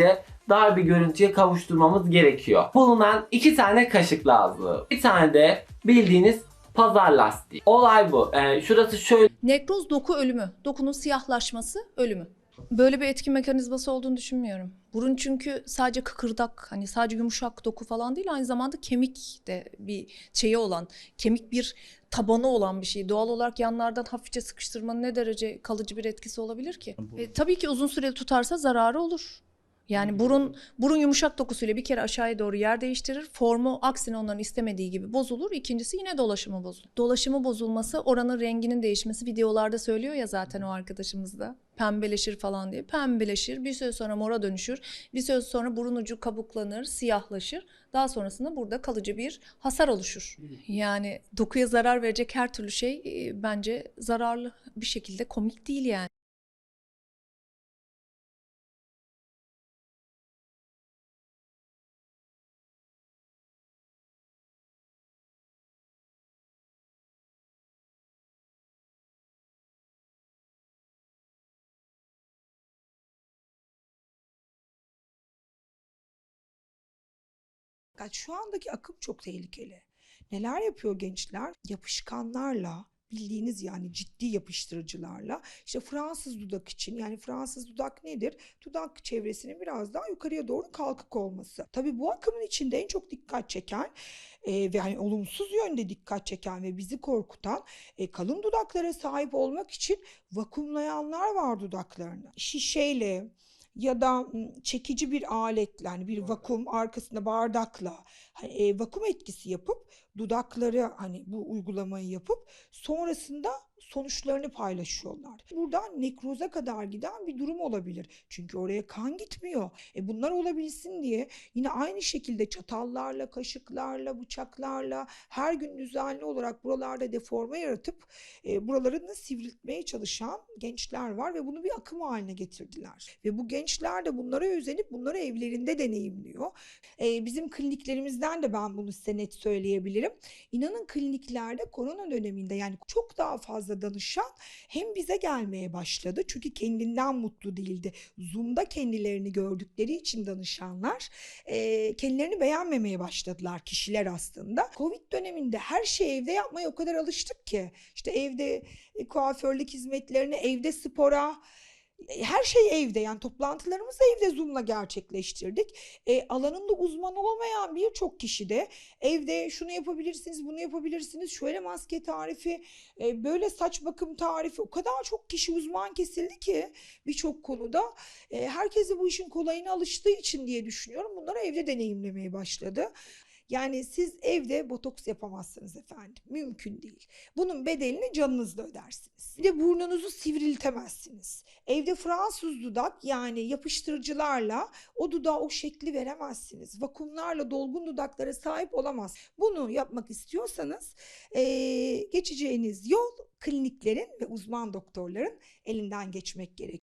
olabildiğince dar bir görüntüye kavuşturmamız gerekiyor. Bulunan iki tane kaşık lazım. Bir tane de bildiğiniz pazar lastiği. Olay bu. Ee, şurası şöyle Nekroz doku ölümü. Dokunun siyahlaşması ölümü. Böyle bir etki mekanizması olduğunu düşünmüyorum. Burun çünkü sadece kıkırdak, hani sadece yumuşak doku falan değil, aynı zamanda kemik de bir şeyi olan, kemik bir tabanı olan bir şey. Doğal olarak yanlardan hafifçe sıkıştırmanın ne derece kalıcı bir etkisi olabilir ki? E, tabii ki uzun süreli tutarsa zararı olur. Yani burun burun yumuşak dokusuyla bir kere aşağıya doğru yer değiştirir. Formu aksine onların istemediği gibi bozulur. İkincisi yine dolaşımı bozulur. Dolaşımı bozulması oranın renginin değişmesi videolarda söylüyor ya zaten o arkadaşımız da. Pembeleşir falan diye. Pembeleşir. Bir süre sonra mora dönüşür. Bir süre sonra burun ucu kabuklanır, siyahlaşır. Daha sonrasında burada kalıcı bir hasar oluşur. Yani dokuya zarar verecek her türlü şey e, bence zararlı bir şekilde komik değil yani. Fakat şu andaki akım çok tehlikeli. Neler yapıyor gençler? Yapışkanlarla bildiğiniz yani ciddi yapıştırıcılarla işte Fransız dudak için yani Fransız dudak nedir? Dudak çevresinin biraz daha yukarıya doğru kalkık olması. Tabii bu akımın içinde en çok dikkat çeken e, ve hani olumsuz yönde dikkat çeken ve bizi korkutan e, kalın dudaklara sahip olmak için vakumlayanlar var dudaklarını. Şişeyle ya da çekici bir aletle hani bir vakum arkasında bardakla hani, e, vakum etkisi yapıp dudakları hani bu uygulamayı yapıp sonrasında sonuçlarını paylaşıyorlar. Buradan nekroza kadar giden bir durum olabilir. Çünkü oraya kan gitmiyor. E bunlar olabilsin diye yine aynı şekilde çatallarla, kaşıklarla, bıçaklarla her gün düzenli olarak buralarda deforme yaratıp e, buralarını sivriltmeye çalışan gençler var ve bunu bir akım haline getirdiler. Ve bu gençler de bunlara özenip bunları evlerinde deneyimliyor. E, bizim kliniklerimizden de ben bunu size net söyleyebilirim. İnanın kliniklerde korona döneminde yani çok daha fazla danışan hem bize gelmeye başladı çünkü kendinden mutlu değildi. Zoom'da kendilerini gördükleri için danışanlar e, kendilerini beğenmemeye başladılar kişiler aslında. Covid döneminde her şeyi evde yapmaya o kadar alıştık ki işte evde e, kuaförlük hizmetlerine, evde spora, her şey evde yani toplantılarımızı evde Zoom'la gerçekleştirdik. E, alanında uzman olmayan birçok kişi de evde şunu yapabilirsiniz, bunu yapabilirsiniz, şöyle maske tarifi, e, böyle saç bakım tarifi o kadar çok kişi uzman kesildi ki birçok konuda e, herkes bu işin kolayına alıştığı için diye düşünüyorum. Bunları evde deneyimlemeye başladı. Yani siz evde botoks yapamazsınız efendim. Mümkün değil. Bunun bedelini canınızla ödersiniz. Bir de burnunuzu sivriltemezsiniz. Evde Fransız dudak yani yapıştırıcılarla o dudağa o şekli veremezsiniz. Vakumlarla dolgun dudaklara sahip olamaz. Bunu yapmak istiyorsanız eee, geçeceğiniz yol kliniklerin ve uzman doktorların elinden geçmek gerekiyor.